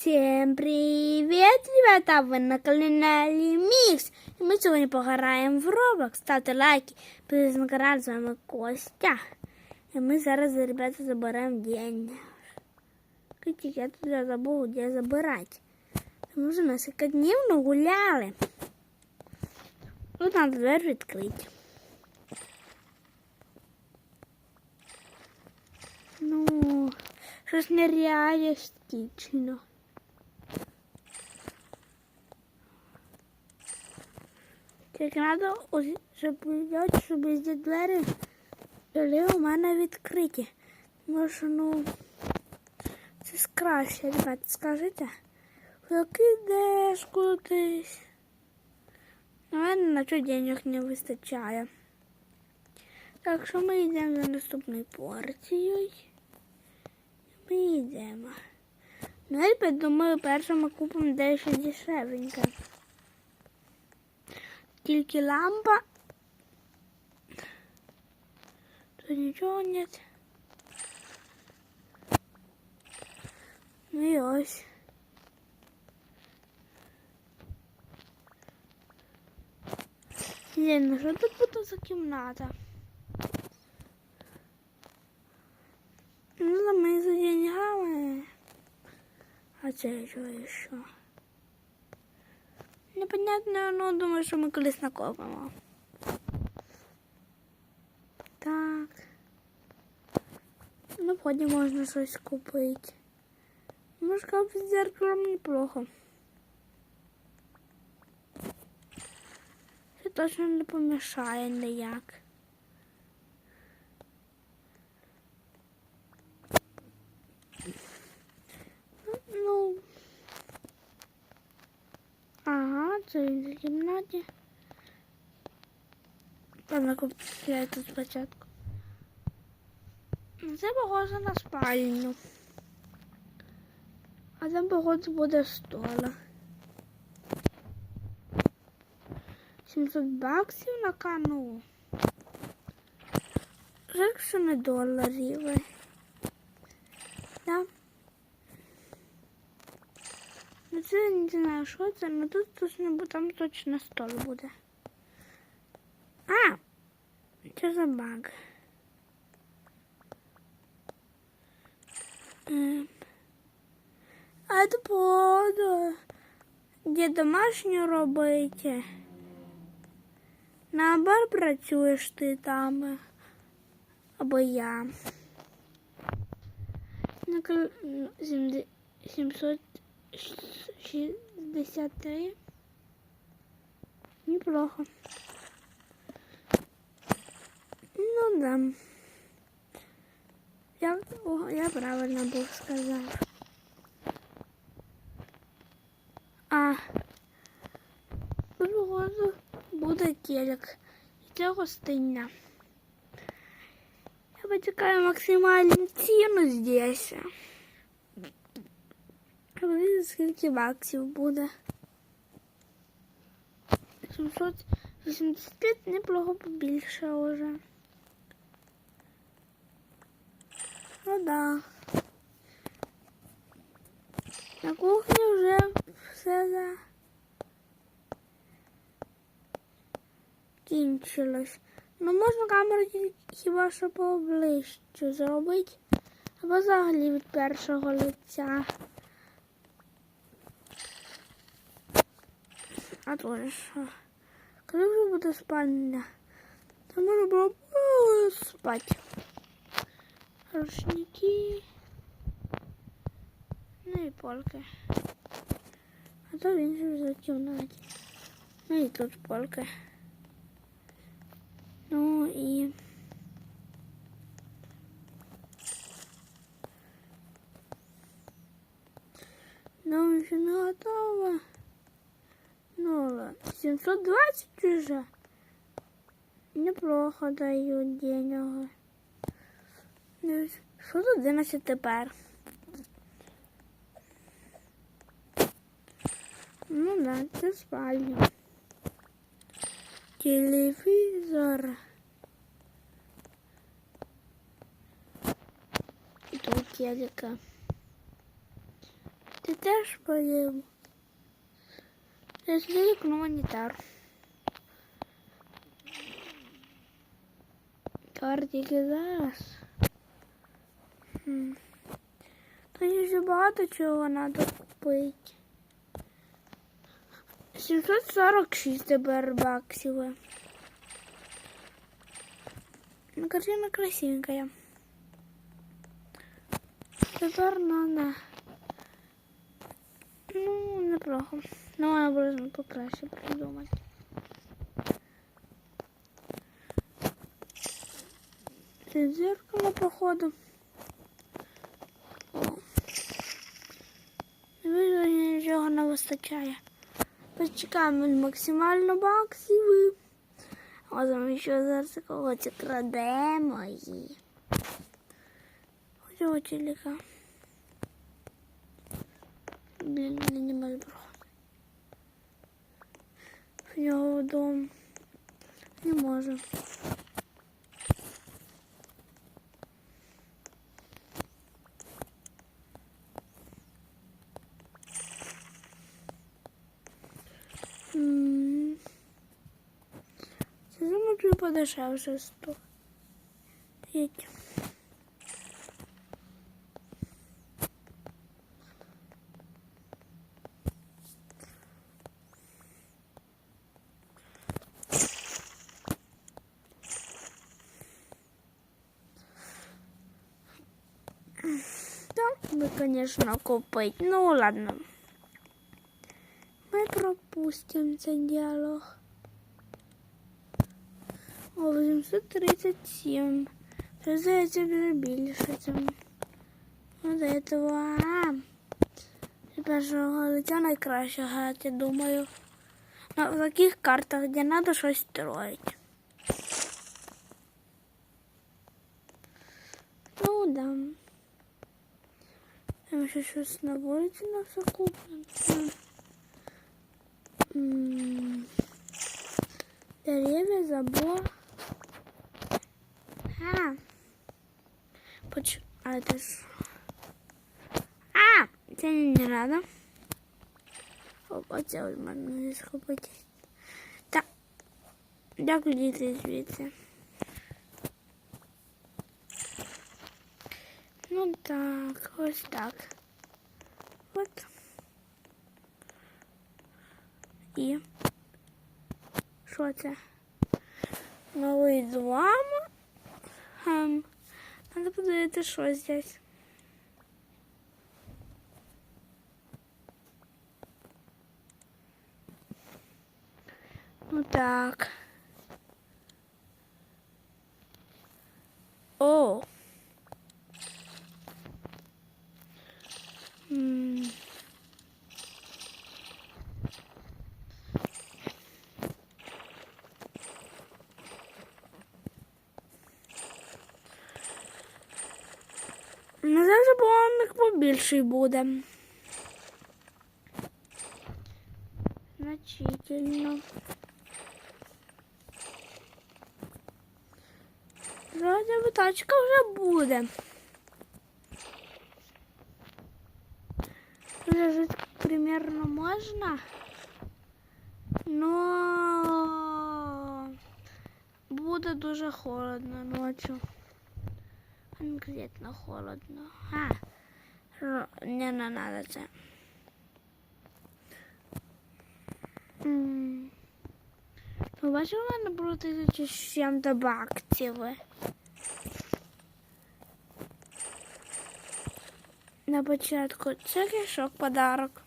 Всем привет, ребята! Ви на каналі Мікс. І ми сьогодні пограємо в Roblox. Ставте лайки, підписуйтесь на канал, з вами Костя. І ми зараз, ребята, заберемо день. Кстати, я тут забув, де забирати. Ми вже несколько днів не гуляли. Тут треба двері відкрити. Ну, щось нереалістично. Тільки треба, щоб, взяти, щоб ці двері були у мене відкриті. Що, ну, це краще, ребят, скажіть. Як ідеш кудись? У мене на що денег не вистачає. Так що ми йдемо за наступною порцією. Ми йдемо. Ну, я думаю, перше ми купимо дещо дешевеньке. Тільки лампа. Тут нічого нет. Ну і ось. Блін, ну що тут буде за кімната? Ну, ми за деньгами. А це що ще? Непонятно, ну думаю, що ми колись накопимо. Так. Ну, потім можна щось купити. Може, купити з зеркалом неплохо. Це точно не помішає ніяк. Ну. Ага, це він за кімнаті. Купляю тут спочатку. Це похоже на спальню. А там, походу, буде стола. 700 баксів на кону. Жаль, що не доларів. Да? Ну це не знаю, що це, але тут точно, бо там точно стол буде. А! Що за баг? Ем. А це походу, де домашню робити. На працюєш ти там. Або я. На кл- ну, сімде- 763. Неплохо. Ну да. Я, о, я правильно був сказав. А. Тут походу буде телек. І це гостиня. Я почекаю максимальну ціну здесь. Подивіться, скільки баксів буде. 785 неплохо побільше уже. Ну да. На кухні вже все за... кінчилось. Ну, можна камеру хіба що поближче зробити. Або взагалі від першого лиця. А то що? Коли вже буде спальня, то можна було спати. Рушники. Ну і полки. А то він же в кімнаті. Ну і тут полки. Ну і Ну, ще не готово. Ну, ладно. 720 уже. Неплохо дают денег. Що тут 11 тепер? Ну да, це спальня. Телевізор. І тут телека. Ти теж поїм. Слід гуманітар. Тільки зараз. Хм. Тоді вже багато чого треба купити. 746 тепер баксів. Ну, картина красивенькая. Тепер надо. Ну, неплохо. Ну, вона буде покраще придумати. Це зеркало, походу. Видно, нічого не вистачає. Почекаємо максимально баксів. А там ще зараз когось крадемо її. Цього телека. Блін, мене немає зброї. В нього дом. Не можу. М. Це замовлю подешевше сто. Їдь. Да, мы, конечно, купить. Ну ладно. Мы пропустим цей діалог. О, 837. Це здається вже більше. Це... Ну, до этого. А, з першого лиця найкраще грати, думаю. На таких картах, де треба щось строїти. Там ще щось на вулиці на все куплено. М, Дерев'я, забор. А. Поч... А, это ж... А! Це не, не надо. Опа, це ось можна не схопити. Так. Дякую, діти, звідси. Ну так, ось так. От. І що це? Новий злам. Ем, надо подивитися, що здесь. Ну так. Ну, завжди планник побільший буде. Значительно. Вроде тачка вже буде. Вже жити примерно можна. Но буде дуже холодно ночью. Конкретно холодно. А, не не надо це. Ну, бачила, було тисячі з чим-то баксів. На початку це кишок подарок.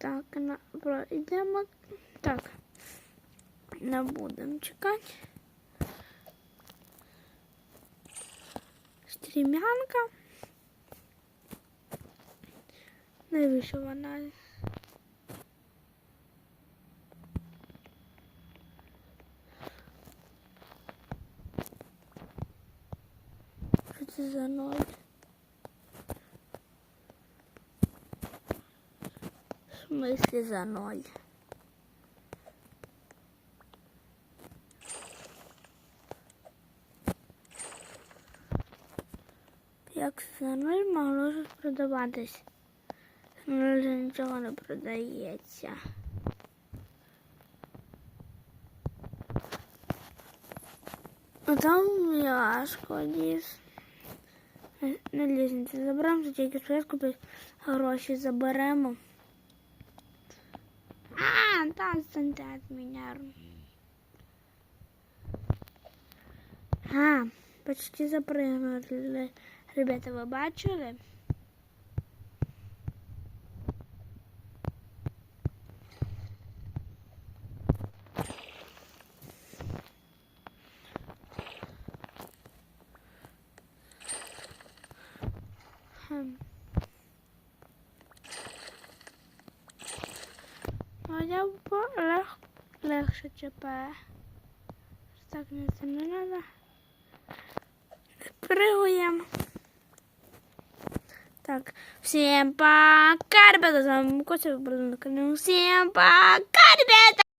Так, на, про, йдемо. Так. Не будемо чекати. Стрімянка. Навіщо вона? Що за ноль? в смысле за ноль? Як за ноль може продаватись? Нуль нічого не продається. А там мілашко ліз. Не лізниця. Заберемо тільки спочатку гроші заберемо. Та станьте від. А, почти запрыгнули. Ребята, вы бачили? А я по лег... легше чіпає. Так не це не треба. Пригуємо. Так, всем пока, ребята, с вами канале. Всем пока, ребята!